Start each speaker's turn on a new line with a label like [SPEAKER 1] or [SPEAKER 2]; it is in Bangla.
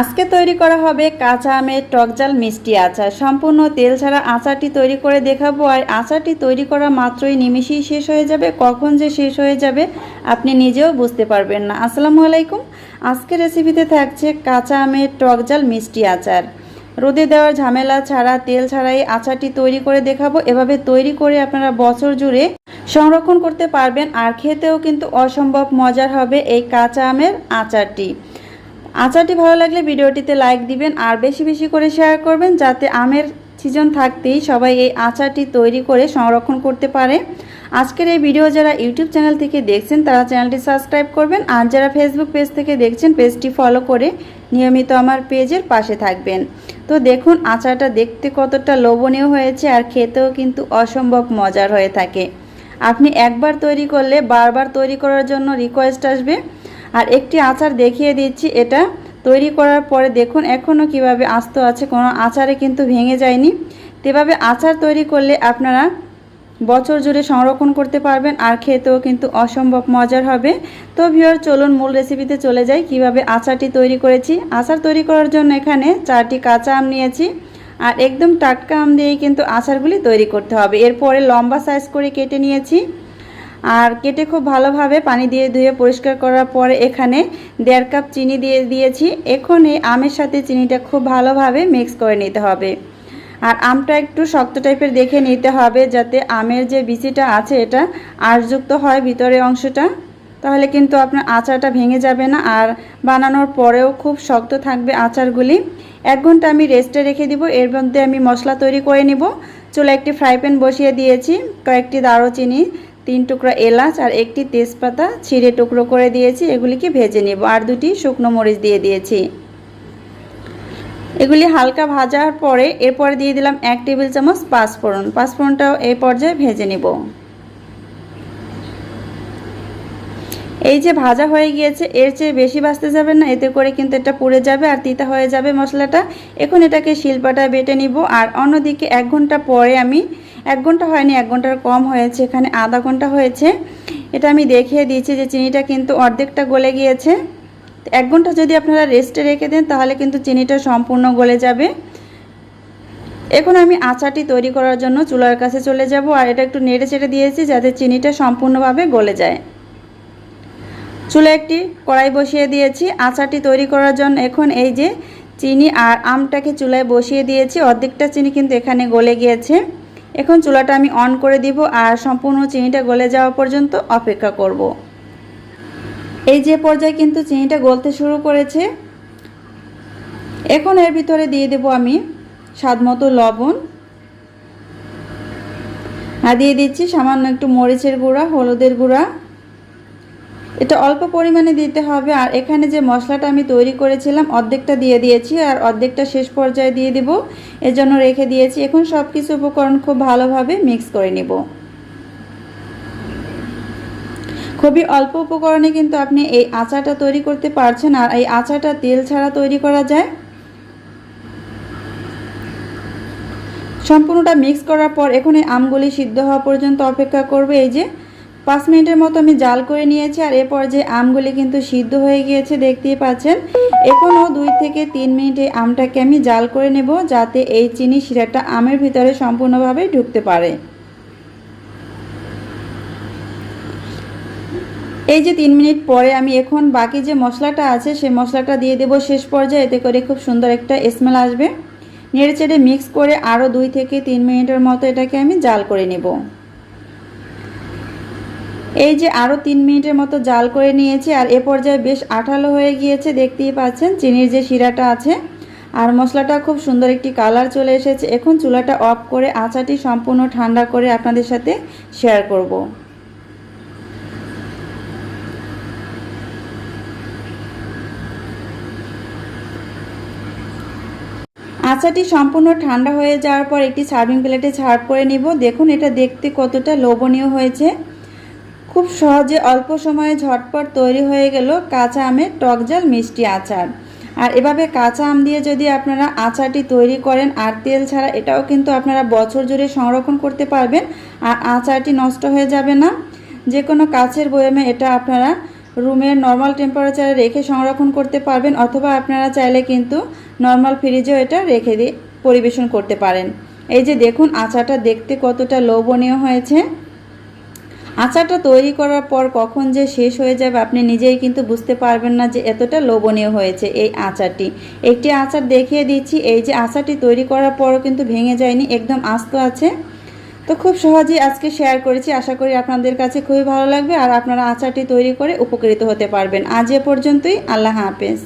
[SPEAKER 1] আজকে তৈরি করা হবে কাঁচা আমের টকজাল মিষ্টি আচার। সম্পূর্ণ তেল ছাড়া আচারটি তৈরি করে দেখাবো, আর আচারটি তৈরি করা মাত্রই নিমিশেই শেষ হয়ে যাবে। কখন যে শেষ হয়ে যাবে আপনি নিজেও বুঝতে পারবেন না। আসসালামু আলাইকুম। আজকে রেসিপিতে থাকছে কাঁচা আমের টকজাল মিষ্টি আচার। রোদে দেওয়ার ঝামেলা ছাড়া, তেল ছাড়াই আচারটি তৈরি করে দেখাবো। এভাবে তৈরি করে আপনারা বছর জুড়ে সংরক্ষণ করতে পারবেন, আর খেতেও কিন্তু অসম্ভব মজার হবে এই কাঁচা আমের আচারটি। আচারটি ভালো লাগলে ভিডিওটিতে লাইক দিবেন আর বেশি বেশি করে শেয়ার করবেন যাতে আমের সিজন থাকতেই সবাই এই আচারটি তৈরি করে সংরক্ষণ করতে পারে। আজকের এই ভিডিও যারা ইউটিউব চ্যানেল থেকে দেখছেন, তারা চ্যানেলটি সাবস্ক্রাইব করবেন আর যারা ফেসবুক পেজ থেকে দেখছেন পেজটি ফলো করে নিয়মিত আমার পেজের পাশে থাকবেন। তো দেখুন, আচারটা দেখতে কতটা লোভনীয় হয়েছে আর খেতেও কিন্তু অসম্ভব মজার হয়ে থাকে। আপনি একবার তৈরি করলে বারবার তৈরি করার জন্য রিকোয়েস্ট আসবে। আর একটি আচার দেখিয়ে দিচ্ছি, এটা তৈরি করার পরে দেখুন এখনও কীভাবে আস্ত আছে, কোনো আচারে কিন্তু ভেঙে যায়নি। তেভাবে আচার তৈরি করলে আপনারা বছর জুড়ে সংরক্ষণ করতে পারবেন আর খেতেও কিন্তু অসম্ভব মজার হবে। তো ভিওর চলুন মূল রেসিপিতে চলে যাই, কীভাবে আচারটি তৈরি করেছি। আচার তৈরি করার জন্য এখানে চারটি কাঁচা আম নিয়েছি আর একদম টাটকা আম দিয়েই কিন্তু আচারগুলি তৈরি করতে হবে। এরপরে লম্বা সাইজ করে কেটে নিয়েছি। আর কেটে খুব ভালোভাবে পানি দিয়ে ধুয়ে পরিষ্কার করার পরে এখানে দেড় কাপ চিনি দিয়ে দিয়েছি। এখন এই আমের সাথে চিনিটা খুব ভালোভাবে মিক্স করে নিতে হবে। আর আমটা একটু শক্ত টাইপের দেখে নিতে হবে যাতে আমের যে বিচিটা আছে এটা আঁশযুক্ত হয় ভিতরে অংশটা। তাহলে কিন্তু আপনার আচারটা ভেঙে যাবে না আর বানানোর পরেও খুব শক্ত থাকবে আচারগুলি। এক ঘণ্টা আমি রেস্টে রেখে দিব, এর মধ্যে আমি মশলা তৈরি করে নিব। চুলা একটি ফ্রাই প্যান বসিয়ে দিয়েছি, কয়েকটি দারুচিনি তিন টুকরা এলাচ আর একটি তেজপাতা ছিঁড়ে টুকরো করে দিয়েছি, এগুলিকে ভেজে নেব। আর দুটি শুকনো মরিচ দিয়ে দিয়েছি। এগুলি হালকা ভাজার পরে এরপরে দিয়ে দিলাম এক টেবিল চামচ পাঁচফোড়ন। পাঁচফোড়নটাও এই পর্যায়ে ভেজে নেব। এই যে ভাজা হয়ে গিয়েছে, এর চেয়ে বেশি ভাজতে যাবেন না, এতে করে কিন্তু এটা পুড়ে যাবে আর তিতা হয়ে যাবে মশলাটা। এখন এটাকে শিলপাটায় বেটে নিব। আর অন্যদিকে এক ঘণ্টা পরে আমি এক ঘণ্টা হয়নি, এক ঘণ্টার কম হয়েছে, এখানে আধা ঘণ্টা হয়েছে। এটা আমি দেখিয়ে দিয়েছি যে চিনিটা কিন্তু অর্ধেকটা গলে গিয়েছে। এক ঘণ্টা যদি আপনারা রেস্টে রেখে দেন, তাহলে কিন্তু চিনিটা সম্পূর্ণ গলে যাবে। এখন আমি আচারটি তৈরি করার জন্য চুলার কাছে চলে যাব, আর এটা একটু নেড়ে চেড়ে দিয়েছি যাতে চিনিটা সম্পূর্ণভাবে গলে যায়। চুলে একটি কড়াই বসিয়ে দিয়েছি। আচারটি তৈরি করার জন্য এখন এই যে চিনি আর আমটাকে চুলায় বসিয়ে দিয়েছি, অর্ধেকটা চিনি কিন্তু এখানে গলে গিয়েছে। এখন চুলাটা আমি অন করে দিব আর সম্পূর্ণ চিনিটা গলে যাওয়া পর্যন্ত অপেক্ষা করব। এই যে পর্যায়ে কিন্তু চিনিটা গলতে শুরু করেছে। এখন এর ভিতরে দিয়ে দেব আমি স্বাদ মতো লবণ। আর দিয়ে দিচ্ছি সামান্য একটু মরিচের গুঁড়া, হলুদের গুঁড়া। এটা অল্প পরিমাণে দিতে হবে আর এখানে যে মশলাটা আমি তৈরি করেছিলাম, অর্ধেকটা দিয়ে দিয়েছি আর অর্ধেকটা শেষ পর্যায়ে দিয়ে দিব। এর জন্য রেখে দিয়েছি। এখন সব কিছু উপকরণ খুব ভালোভাবে মিক্স করে নিব। খুবই অল্প উপকরণে কিন্তু আপনি এই আচারটা তৈরি করতে পারছেন আর এই আচারটা তেল ছাড়া তৈরি করা যায়। সম্পূর্ণটা মিক্স করার পর এখন এই আমগুলি সিদ্ধ হওয়া পর্যন্ত অপেক্ষা করবে। এই যে পাঁচ মিনিটের মতো আমি জাল করে নিয়েছি আর এরপর যে আমগুলি কিন্তু সিদ্ধ হয়ে গিয়েছে, দেখতেই পাচ্ছেন, এখনও দুই থেকে তিন মিনিটে আমটাকে আমি জাল করে নেব যাতে এই চিনি শিরাটা আমের ভিতরে সম্পূর্ণভাবে ঢুকতে পারে। এই যে তিন মিনিট পরে আমি এখন বাকি যে মশলাটা আছে সেই মশলাটা দিয়ে দেব শেষ পর্যায়ে, এতে করে খুব সুন্দর একটা স্মেল আসবে। নেড়ে চেড়ে মিক্স করে আরও দুই থেকে তিন মিনিটের মতো এটাকে আমি জাল করে নেব। এই যে আরও তিন মিনিটের মতো জাল করে নিয়েছি, আর এ পর্যায়ে বেশ আঠালো হয়ে গিয়েছে, দেখতেই পাচ্ছেন, চিনির যে শিরাটা আছে। আর মশলাটা খুব সুন্দর একটি কালার চলে এসেছে। এখন চুলাটা অফ করে আচাটি সম্পূর্ণ ঠান্ডা করে আপনাদের সাথে শেয়ার করব। আচাটি সম্পূর্ণ ঠান্ডা হয়ে যাওয়ার পর একটি সার্ভিং প্লেটে ছাড় করে নিব। দেখুন, এটা দেখতে কতটা লোভনীয় হয়েছে। খুব সহজে অল্প সময়ে ঝটপট তৈরি হয়ে গেল কাঁচা আমের টকজাল মিষ্টি আচার। আর এভাবে কাঁচা আম দিয়ে যদি আপনারা আচারটি তৈরি করেন, আর তেল ছাড়া এটাও কিন্তু আপনারা বছর জুড়ে সংরক্ষণ করতে পারবেন, আর আচারটি নষ্ট হয়ে যাবে না। যে কোনো কাছের বয়ামে এটা আপনারা রুমের নর্মাল টেম্পারেচারে রেখে সংরক্ষণ করতে পারবেন, অথবা আপনারা চাইলে কিন্তু নর্মাল ফ্রিজেও এটা রেখে দিয়ে পরিবেশন করতে পারেন। এই যে দেখুন, আচারটা দেখতে কতটা লোভনীয় হয়েছে। আচারটা তৈরি করার পর কখন যে শেষ হয়ে যাবে, আপনি নিজেই কিন্তু বুঝতে পারবেন না যে এতটা লোভনীয় হয়েছে এই আচারটি। একটি আচার দেখিয়ে দিচ্ছি, এই যে আচারটি তৈরি করার পরও কিন্তু ভেঙে যায়নি, একদম আস্ত আছে। তো খুব সহজেই আজকে শেয়ার করেছি, আশা করি আপনাদের কাছে খুবই ভালো লাগবে আর আপনারা আচারটি তৈরি করে উপকৃত হতে পারবেন। আজ এ পর্যন্তই, আল্লাহ হাফেজ।